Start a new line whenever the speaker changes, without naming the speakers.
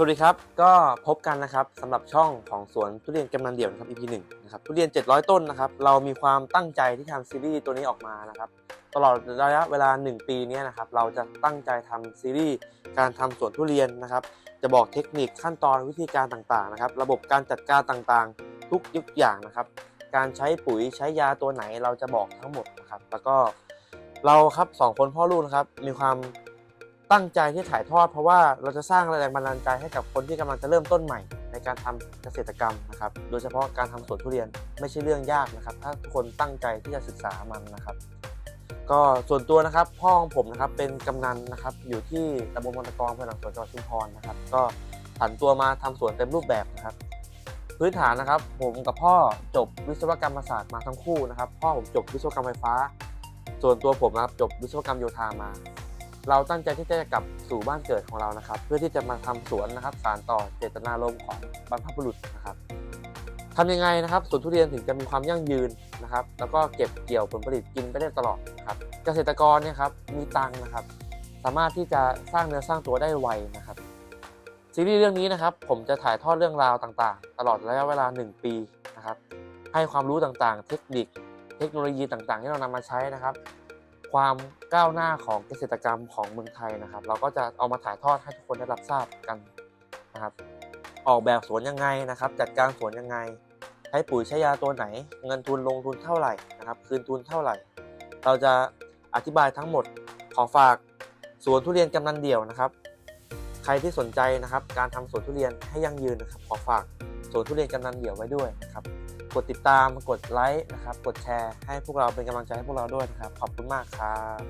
สวัสดีครับ ก็พบกันนะครับสำหรับช่องของสวนทุเรียนกำนันเดี่ยวนะครับ EP 1นะครับทุเรียน 700 ต้นนะครับ เรามีความตั้งใจที่ทำซีรีส์ตัวนี้ออกมานะครับตลอดระยะเวลา 1 ปีนี้นะครับเราจะตั้งใจทำซีรีส์การทำสวนทุเรียนนะครับ จะบอกเทคนิคขั้นตอนวิธีการต่างๆนะครับ ระบบการจัดการต่างๆ ทุกยุกอย่างนะครับ การใช้ปุ๋ยใช้ยาตัวไหนเราจะบอกทั้งหมดนะครับแล้วก็เราครับสองคนพ่อลูกนะครับมีความ ตั้งใจที่ถ่ายทอด เพราะว่าเราจะสร้างแรงบันดาลใจให้กับคนที่กำลังจะเริ่มต้นใหม่ ในการทำเกษตรกรรมนะครับ โดยเฉพาะการทำสวนทุเรียนไม่ใช่เรื่องยากนะครับ ถ้าทุกคนตั้งใจที่จะศึกษามันนะครับ ก็ส่วนตัวนะครับพ่อของผมนะครับเป็นกำนันนะครับอยู่ที่ตำบลมอนตะกองอำเภอหลังสวนจังหวัดชุมพรนะครับ ก็ผันตัวมาทำสวนเต็มรูปแบบนะครับพื้นฐานนะครับ ผมกับพ่อจบวิศวกรรมศาสตร์มาทั้งคู่นะครับ พ่อผมจบวิศวกรรมไฟฟ้า ส่วนตัวผมนะครับจบวิศวกรรมโยธามา เราตั้งใจที่จะกลับสู่บ้านเกิดของเรานะครับ เพื่อที่จะมาทำสวนนะครับ สารต่อเจตนารมณ์ของบรรพบุรุษนะครับทำยังไงนะครับสวนทุเรียนถึงจะมีความยั่งยืนนะครับ แล้วก็เก็บเกี่ยวผลผลิตกินไปได้ตลอดนะครับ เกษตรกรเนี่ยครับมีตังค์นะครับ สามารถที่จะสร้างเนื้อสร้างตัวได้ไวนะครับซีรีส์เรื่องนี้นะครับ ผมจะถ่ายทอดเรื่องราวต่างๆ ตลอดระยะเวลา 1 ปีนะครับ ให้ความรู้ต่างๆ เทคนิค เทคโนโลยีต่างๆ ที่เรานำมาใช้นะครับ ความก้าวหน้าของเกษตรกรรมของเมืองไทยนะครับ เราก็จะเอามาถ่ายทอดให้ทุกคนได้รับทราบกันนะครับ ออกแบบสวนยังไงนะครับ จัดการสวนยังไง ใช้ปุ๋ยใช้ยาตัวไหน เงินทุนลงทุนเท่าไหร่นะครับ คืนทุนเท่าไหร่ เราจะอธิบายทั้งหมดขอฝากสวนทุเรียนกำนันเดี่ยวนะครับ ใครที่สนใจนะครับ การทำสวนทุเรียนให้ยั่งยืนนะครับ ขอฝากสวนทุเรียนกำนันเดี่ยวไว้ด้วยนะครับ กดติดตาม กดไลค์นะครับ กดแชร์ให้พวกเราเป็นกำลังใจให้พวกเราด้วยนะครับ ขอบคุณมากครับ